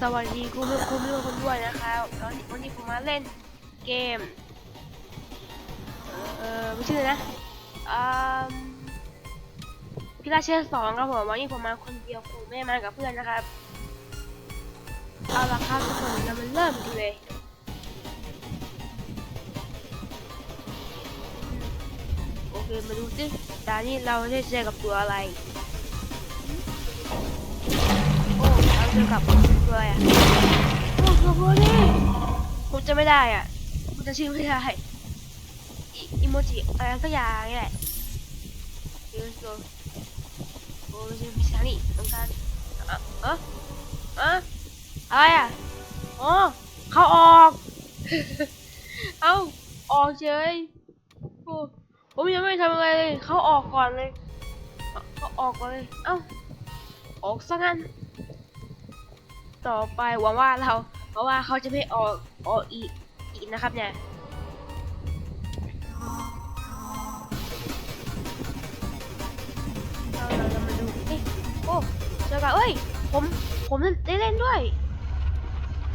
สวัสดีคุณผู้คุณผู้ชมด้วยนะครับแล้วันนี้ผมมาเล่นเกม เอ่อไม่ชื่อนะอ่าพิลาเชสสองครับผมวันนี้ผมมาคนเดียวผมไม่มากับเพื่อนนะครับเอาละครับทุกคนเรามันเริ่มกันเลยโอเคมาดูสิตอนนี้เราได้เจอกับตัวอะไร จอกับตัวออะโอ้โบนี่ผมจะไม่ได้อะผมจะชื่อไม่ได้อิโมจิอะไรสักอย่างนี่แหละเดี๋ยวโซโอ้ไม่ใช่ไม่ใช่นี่ต้องการอะอะอะอะไรอะอ๋อเขาออก เอ้าออกเฉยโอ้ผมยังไม่ทำอะไรเลยเขาออกก่อนเลยเขาออกก่อนเลย เอ้าออกซะงั้น ต่อไปหวังว่าเรา เพราะว่าเขาจะไม่ออกออกอีกอีกนะครับเนี่ยเราเราจะมาดูเอ้โอ้เจอกันเอ้ย ผมผมได้เล่นด้วย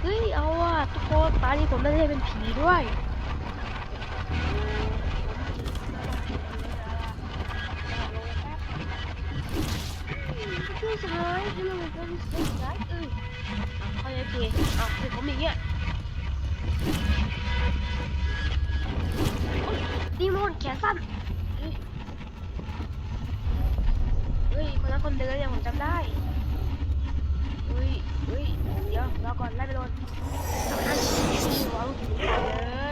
เฮ้ยเอาว่ะทุกคนตอนนี้ผมได้เล่นเป็นผีด้วยพี่ชายทำไมมันเป็นพี่ชาย เอ้ยโอเคโอเคเอาคือผมอย่างเงี้ยโอ๊ยดีมอนแขนสั้น เฮ้ย คนนั้นคนเดินเนี่ยผมจำได้เฮ้ยเฮ้ย เดี๋ยวรอก่อนไล่ไปโดนเอาอันนี้วางถึงเล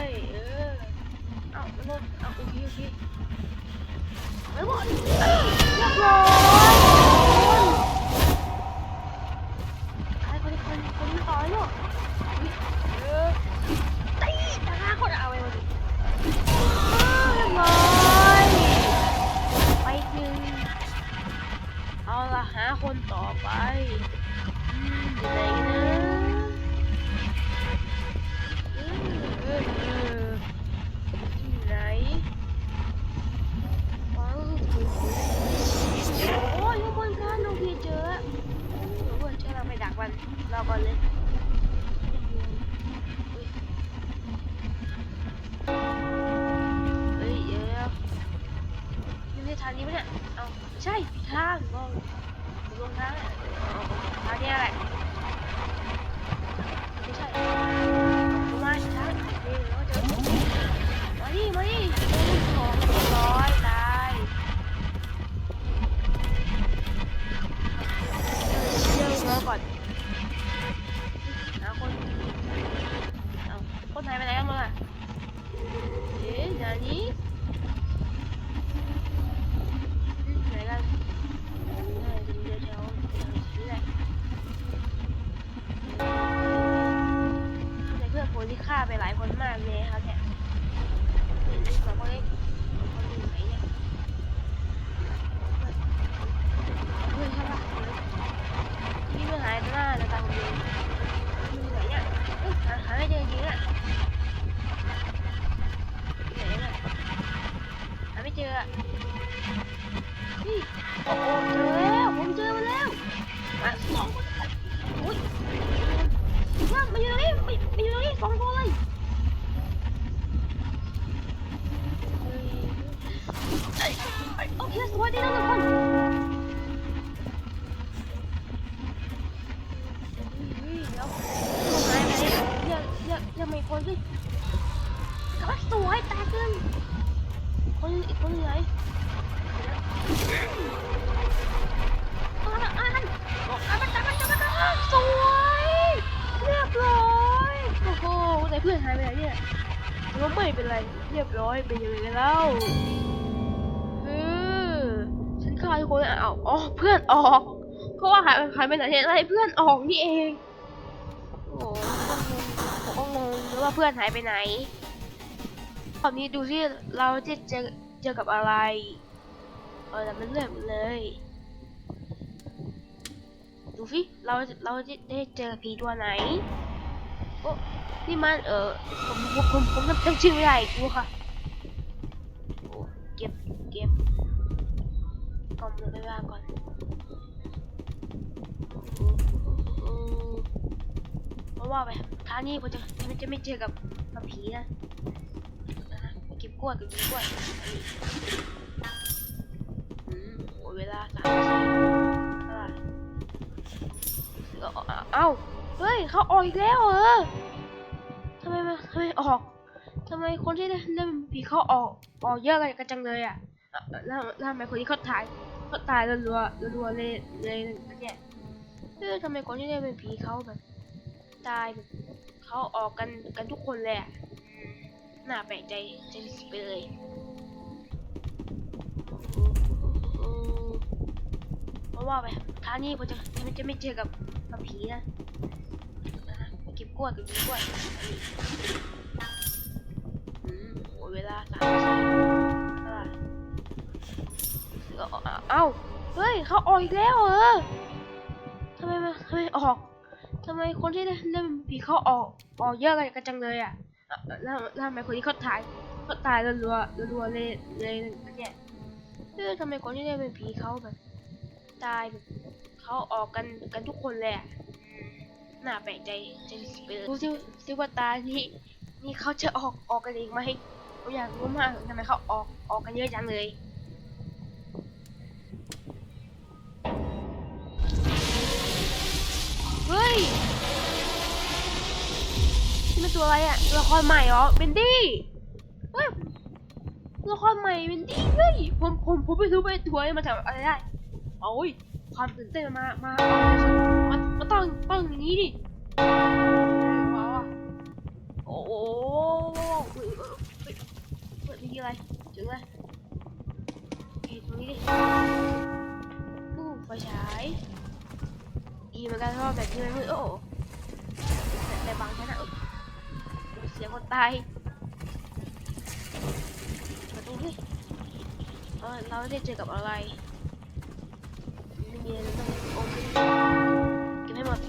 ยเออ เอาไปโดนเอาโอเคโอเคไปหมดเรียบร้อย นี้ไหนกันเดี๋ยวแถวแถวนี้แหละแต่เพื่อนคนที่ฆ่าไปหลายคนมากเลยครับเนี่ยนี่สองคนนี้คนอยู่ไหนเนี่ยเพื่อนใช่ปะที่เพื่อนหายหน้าในตาคนเดียวอยู่ไหนเนี่ยเอ้ยหาหาไม่เจอจริงอะอยู่ไหนเนี่ยหาไม่เจ ออะนี่โอ้โหเจอแล้วผมเจอมาแล้วมาสองคนโอ้ยว่ามาอยู่ตรงนี้มามาอยู่ตรงนี้สองคนเลยเฮ้ยเอ้ยเอ้ยโอเคสวัสดีนะทุกคน ก็ไม่เป็นไรเรียบร้อยเป็นยังไงกันเล่าเออฉันฆ่าทุกคนแล้วอ้าวอ๋อเพื่อนออกเขาะว่าหายหายไปไหนเนี่ยให้เพื่อนออกนี่เองโอ้โหผมก็งงเลยว่าเพื่อนหายไปไหนตอนนี้ดูสิเราจะเจอเจอกับอะไรเออแต่มันเริ่อมเลยดูสิเราเราจะได้เจอผีตัวไหนโอ้ นี่มันเออผมผมผมผมจำชื่อไม่ได้กูค่ะโอ้เก็บเก็บกล่องเลยไปวางก่อนโอ้โอ้โอ้ว่าไปคราวนี้ผมจะมันจะไม่เจอกับกับผีนะอะไปเก็บกล้วยเก็บกล้วยอืมโอ้ยเวลาสามนาทีอะเอาเอ้าเฮ้ยเขาออกอีกแล้วเหรอ ทำไมมาทำไมออกทำไมคนที่เล่นเล่นผีเขาออกออกเยอะกันจังเลยอะแล้วทำไมคนที่เขาถ่ายเขาตายรัวๆรัวๆเลยเลยเนี่ยเออทำไมคนที่เล่นเป็นผีเขาแบบตายแบบเขาออกกันกันทุกคนเลยอะน่าแปลกใจใจไปเลยเออเพราะว่าไปครานี้ผมจะมันจะไม่เจอกับกับผีนะ กล้วยเก็บกล้วยอืมโอ้เวลาสามสี่เอาเอ้า เฮ้ย เขาออกอีกแล้วเหรอทำไมมาทำไมออกทำไมคนที่เล่นเล่นผีเขาออกออกเยอะกันจังเลยอะแล้วแล้วทำไมคนที่เขาถ่ายเขาตายรัวๆรัวๆเลยเลยเนี่ยเออทำไมคนที่เล่นเป็นผีเขาแบบ ตายแบบเขาออกกันกันทุกคนเลยอะ น่าแปลกใจใจไปเลยดูซิซิว่าตานี่นี่เขาจะออกออกกันอีกไหมผมอยากรู้มากทำไมเขาออกออกกันเยอะจังเลยเฮ้ยนี่มันตัวอะไรอะตัวละครใหม่เหรอเบนดี้เฮ้ยตัวละครใหม่เบนดี้เฮ้ยผมผมผมไม่รู้ไปตัวนี้มาทำอะไรได้ โอ้ยความตื่นเต้นมา มามามาต้องต้องอย่างนี้ดิว้าวโอ้โหเฮ้ยเฮ้ยเฮ้ยเฮ้ยนี่อะไรถึงเลยเฮ้ยตรงนี้ดิอู้ไฟฉายดีเหมือนกันเพราะว่าแบบนี้มันมืดโอ้โหแต่บางชั้นอะเออเสียงคนตายประตูนี่เออเราได้เจอกับอะไร มีอะไรต้องโอเคเก็บให้หมด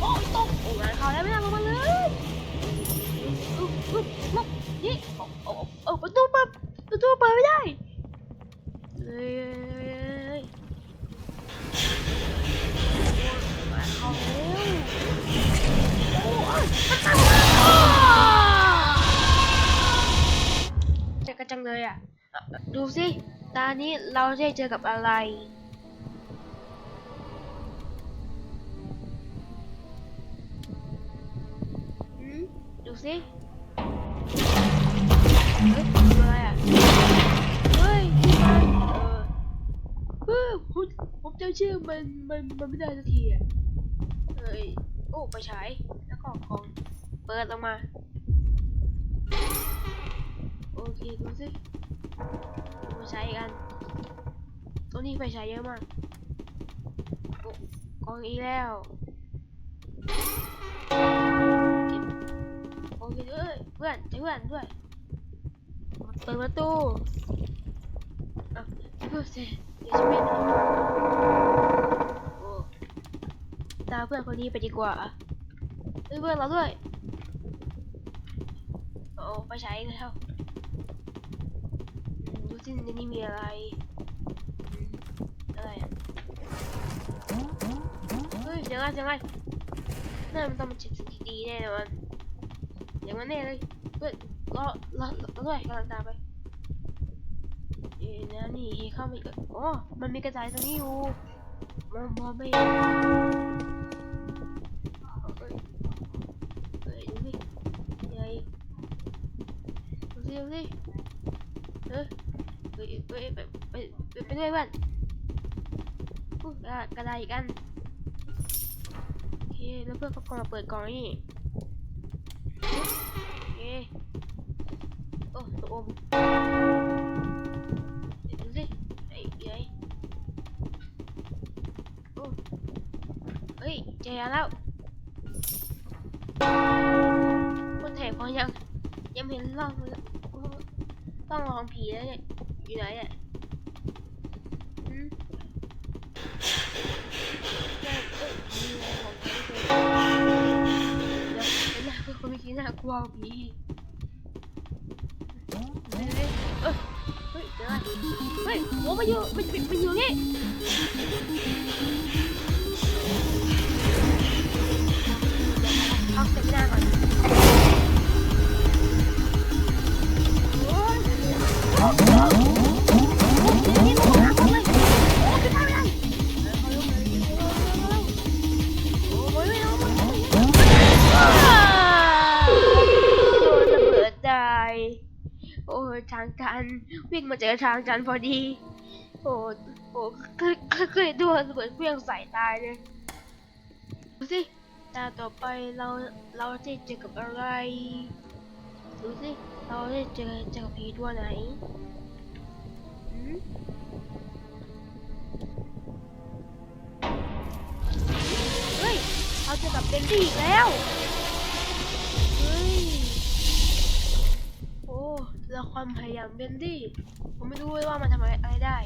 โอ้ยตกโอ้ยงานเขาแล้วไม่น่าลงมาเลยอุ๊บอุ๊บลบนี่โอ้โอ้ประตูเปิดประตูเปิดไม่ได้เฮ้ยเฮ้ยเฮ้ยเฮ้ยมาเข้าเร็วโอ้ยจอกันจังเลยอะ ดูสิ ตานี้เราได้เจอกับอะไร สิเฮ้ยดูอะไรอะ เฮ้ยที่มันเออเออผมผมจำชื่อมันมันมันไม่ได้สักทีอะเฮ้ยโอ้ไปฉายแล้วก็ของเปิดออกมาโอเคดูสิไปใช้อีกอันตัวนี้ไปใช้เยอะมากโอ้กองอีกแล้ว พื่อนเจอเพื่อนด้วยเปิดประตูอะเพื่อนเสร็จเดี๋ยวจะไม่ได้โอ้ตาเพื่อนคนนี้ไปดีกว่าเพื่อนเราด้วยโอ้ไปใช้แล้วดูสิในนี้มีอะไรอะไรเฮ้ยเสียงไรเสียงอะไรน่ามันต้องมาเป็นสิ่งที่ดีแน่นอนอย่างนั้นแน่เลย เฮ้ยรอรอรอด้วยกำลังตามไปเอ๊ะนะนี่เข้ามาอีกอ๋อมันมีกระจายตรงนี้อยู่มันมองไม่เห็นเฮ้ยดูสิยังไงดูสิดูสิเออไปไปไปไปไปไปด้วยเพื่อนอู้กระกระดาษอีกอันโอเคแล้วเพื่อนก็กำลังเปิดกล่องนี่โอเคโอ้ ตัวอมเดี๋ยวดูสิไอ้ยัยโอ้เฮ้ยเจอแล้วคนแถบเขายัง ยังเห็นร่องลยโอ้ร่องของผีแล้วเนี่ยอยู่ไหนเนี่ยเอ้ยมีอะไรของผีด้วยเดี๋ยวเป็นหน้าคนไม่คิดน่ากลัวผี เฮ้ยโอ้ไปอยู่ไปไปอยู่นี่เอาเสร็จไม่ไก่อน มาเจอทางตันพอดี โอ้โอ้เคยเคยเคยดูเหมือนเพียงใส่ตายเลยดูสิตาต่อไปเราเราจะเจอกับอะไรดูสิเราจะเจอเจอผีตัวไหนเฮ้ยเราเจอกับเบนดี้อีกแล้ว เฮ้ย ล้วความพยายามเบนดี้ ผมไม่รู้เลยว่ามันทำอะไรอะไรได้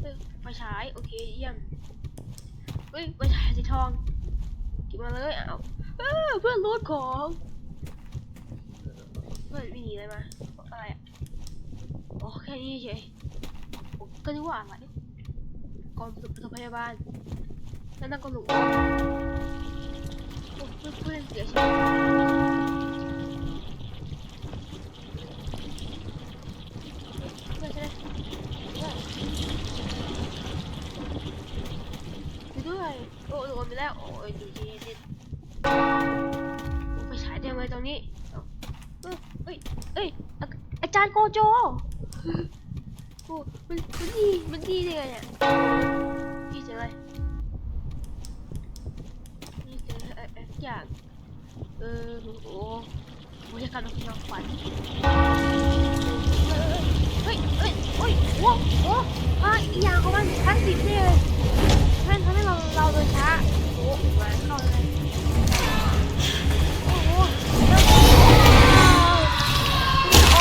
เฮ้ยไฟฉาย โอเคเยี่ยม เฮ้ยไฟฉายสีทองเกินมาเลยเอาเออเพื่อนรูดของเฮ้ยมีอะไรมา อะไรอะโอ๋อแค่นี้เฉยก็นึกว่าอะไรก่อนปฐมพยาบาลแล้วนั่นก็หลุมโอ้เพื่อนเพื่อนเสียชีวิตเพื่อนใช่ไหมเพื่อนด้วยโอ้โดนไป แล้วโอ้ยดีดีดีไปฉายเต็มเลยตรงนี้เอ้าเอ้ยเอ้ยอาจารย์โกโจโอ้มันมันดีมันดีได้ไงเนี่ยดีจังเลยนี่เจอเอ่อเอ่อย่างเออโอ้โหโอ้ยการนอนฝันเฮ้ยเฮ้ยเฮ้ยโอ้โหอะอีอย่างของมันพลาสติกเนี่ยเลยมันทำให้เราเราเดินช้า โอ้โหมาเข้าเลยโอ้โหแล้วก็โอ้โห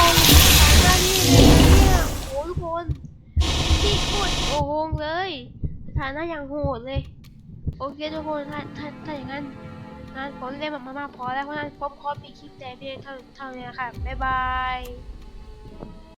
สายนี่เลยเนี่โอ้ทุกคนที่โคตรโอ้โหเลยฐานะอย่างโหดเลย โอเคทุกคนถ้าถ้าถ้าอย่างนั้นงานผมเล่นมามากพอแล้วเพราะนั้นผมขอปิดคลิปแต่เพียงเท่าเท่านี้ค่ะ บ๊ายบาย